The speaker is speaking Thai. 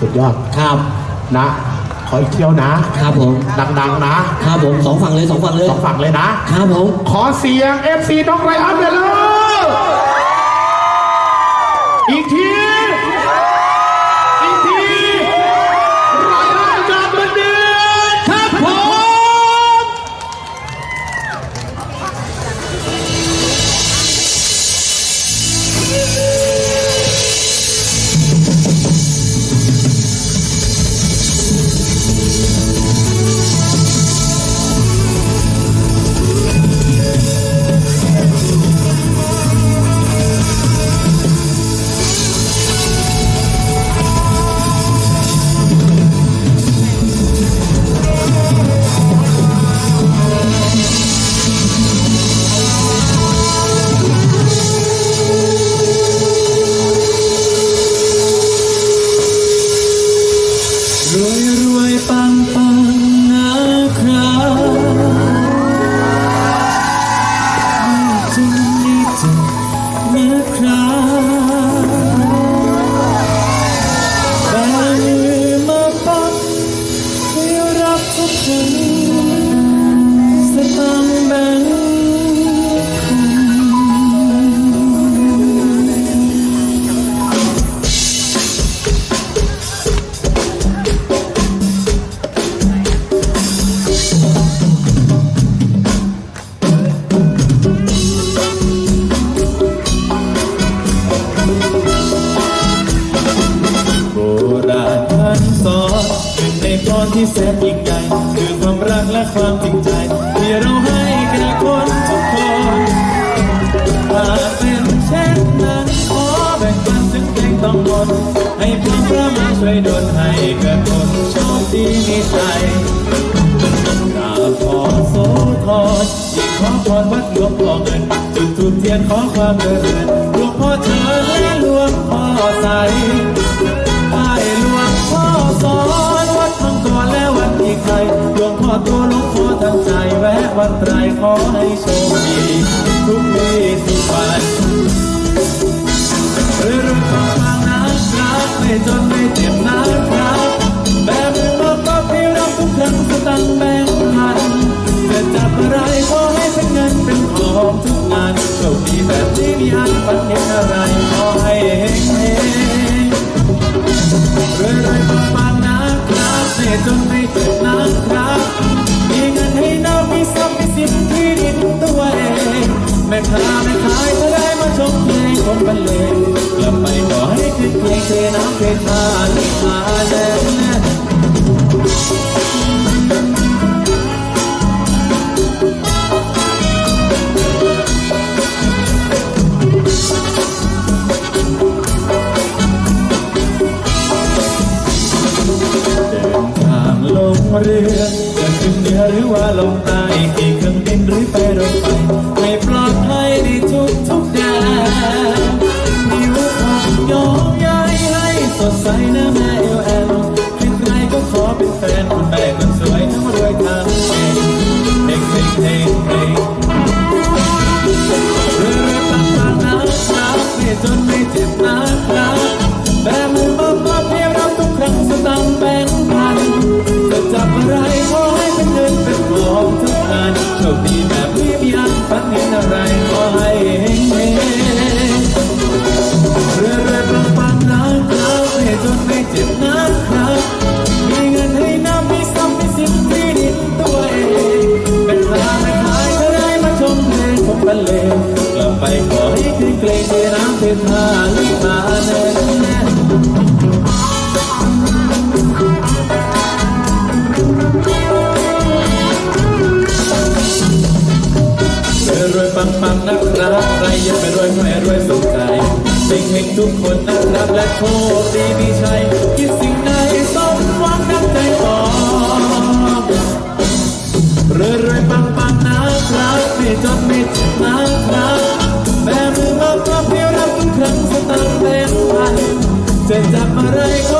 สุดยอดครับนะขออีกเที่ยวนะ ครับผมดังๆนะครับผมสองฝั่งเลยสองฝั่งเลยสองฝั่งเลยนะครับผมขอเสียง FC น้องไรอันเลย เมื่อครา แสนยิ่งใหญ่คือความรักและความจริงใจ ที่เราให้แก่คนทุกคนหากเป็นเช่นนั้นขอแบ่งปันถึงเพลงต้องมนให้พระพระมาช่วยดลให้กิดคนโชคดีมีใจกราบขอโสธรยิ่งขอพรวัดหลวงพ่อเงินจุดทูปเทียนขอความเจริญหลวงพ่อเชิญและหลวงพ่อใส วงพ่อตัวหลวงพ่อทั้งใจแวะวัดไตรขอให้โชคดีทุกปีทุกวันเรื่อยๆฟังนะครับไม่จนไม่เจ็บนะครับแบบมือมาก็พี่รับทุกครั้งสตังค์แบงค์พันจะจับอะไรขอให้เป็นเงินเป็นทองทุกงานโชคดีแบบนี้มีอันฝันเห็นอะไรขอให้เฮงเฮงรวยรวยปัง ปังนะครับเสียจนไม่เจ็บนะครับมีเงินให้น้ามีทรัพย์มีสิทธิ์ที่ดินตัวเองแม่ค้าแม่ขายถ้าได้มาชมเพลงคนบรรเลงกลับไปขอให้คืนเพลงเทน้ำเททานมานแน่เอหรือว่าลงใต้ขี่เครื่องบินหรือไปรถไฟให้ปลอดภัยในทุกทุกแดนนิ้วของยอมย้ายให้สดใสนะแม่เอลแอลใครๆก็ขอเป็นแฟนคุณแม่คนสวยทั้งรวยทั้งเก่งเฮงเฮงเฮง โชคดีแบบนี้มีอันฝันเห็นอะไรขอให้เฮงเฮงเรื่อยเรื่อยปังปังนะครับไม่จนไม่เจ็บนะครับ มีเงินให้น้ำมีทรัพย์มีสิทธิ์ที่ดินตัวเองเป็นค้าไม่ขายถ้าได้มาชมเพลงผมบรรเลงกลับไปขอให้คืนเกรงเทน้ำเททาลิมา te tapará igual.